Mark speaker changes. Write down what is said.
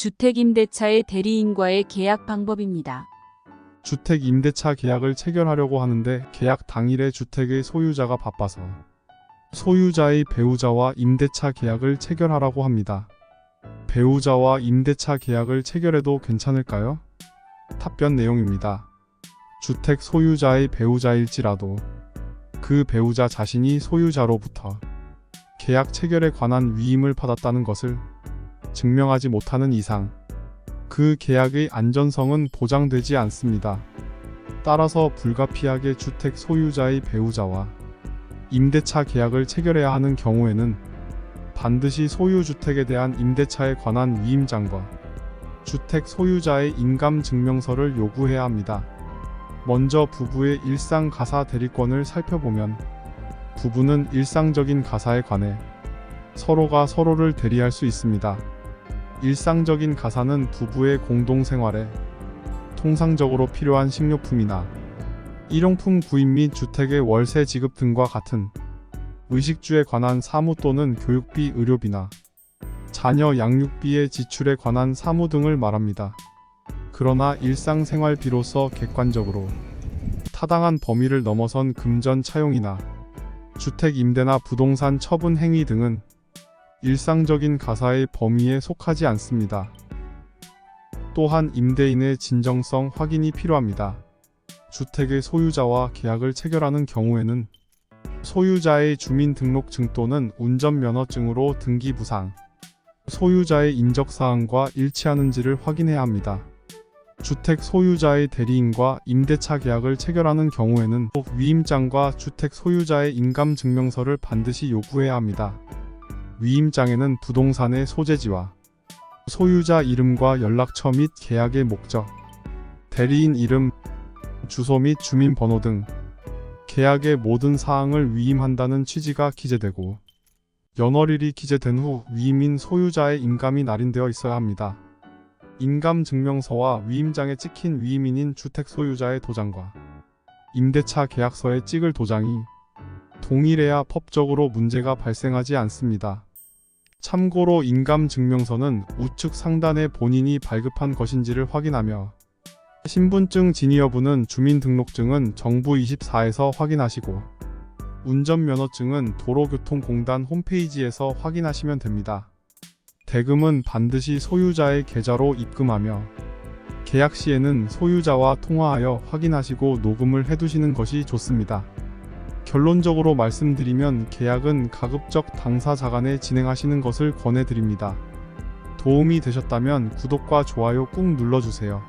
Speaker 1: 주택임대차의 대리인과의 계약 방법입니다.
Speaker 2: 주택 임대차 계약을 체결하려고 하는데 계약 당일에 주택의 소유자가 바빠서 소유자의 배우자와 임대차 계약을 체결하라고 합니다. 배우자와 임대차 계약을 체결해도 괜찮을까요? 답변 내용입니다. 주택 소유자의 배우자일지라도 그 배우자 자신이 소유자로부터 계약 체결에 관한 위임을 받았다는 것을 증명하지 못하는 이상 그 계약의 안전성은 보장되지 않습니다. 따라서 불가피하게 주택 소유자의 배우자와 임대차 계약을 체결해야 하는 경우에는 반드시 소유주택에 대한 임대차에 관한 위임장과 주택 소유자의 인감 증명서를 요구해야 합니다. 먼저 부부의 일상 가사 대리권을 살펴보면 부부는 일상적인 가사에 관해 서로가 서로를 대리할 수 있습니다. 일상적인 가사는 부부의 공동생활에 통상적으로 필요한 식료품이나 일용품 구입 및 주택의 월세 지급 등과 같은 의식주에 관한 사무 또는 교육비, 의료비나 자녀 양육비의 지출에 관한 사무 등을 말합니다. 그러나 일상생활비로서 객관적으로 타당한 범위를 넘어선 금전 차용이나 주택 임대나 부동산 처분 행위 등은 일상적인 가사의 범위에 속하지 않습니다. 또한 임대인의 진정성 확인이 필요합니다. 주택의 소유자와 계약을 체결하는 경우에는 소유자의 주민등록증 또는 운전면허증으로 등기 부상, 소유자의 인적사항과 일치하는지를 확인해야 합니다. 주택 소유자의 대리인과 임대차 계약을 체결하는 경우에는 위임장과 주택 소유자의 인감증명서를 반드시 요구해야 합니다. 위임장에는 부동산의 소재지와 소유자 이름과 연락처 및 계약의 목적, 대리인 이름, 주소 및 주민번호 등 계약의 모든 사항을 위임한다는 취지가 기재되고 연월일이 기재된 후 위임인 소유자의 인감이 날인되어 있어야 합니다. 인감 증명서와 위임장에 찍힌 위임인인 주택 소유자의 도장과 임대차 계약서에 찍을 도장이 동일해야 법적으로 문제가 발생하지 않습니다. 참고로 인감증명서는 우측 상단에 본인이 발급한 것인지를 확인하며 신분증 진위 여부는 주민등록증은 정부 24에서 확인하시고 운전면허증은 도로교통공단 홈페이지에서 확인하시면 됩니다. 대금은 반드시 소유자의 계좌로 입금하며 계약 시에는 소유자와 통화하여 확인하시고 녹음을 해두시는 것이 좋습니다. 결론적으로 말씀드리면 계약은 가급적 당사자 간에 진행하시는 것을 권해드립니다. 도움이 되셨다면 구독과 좋아요 꾹 눌러주세요.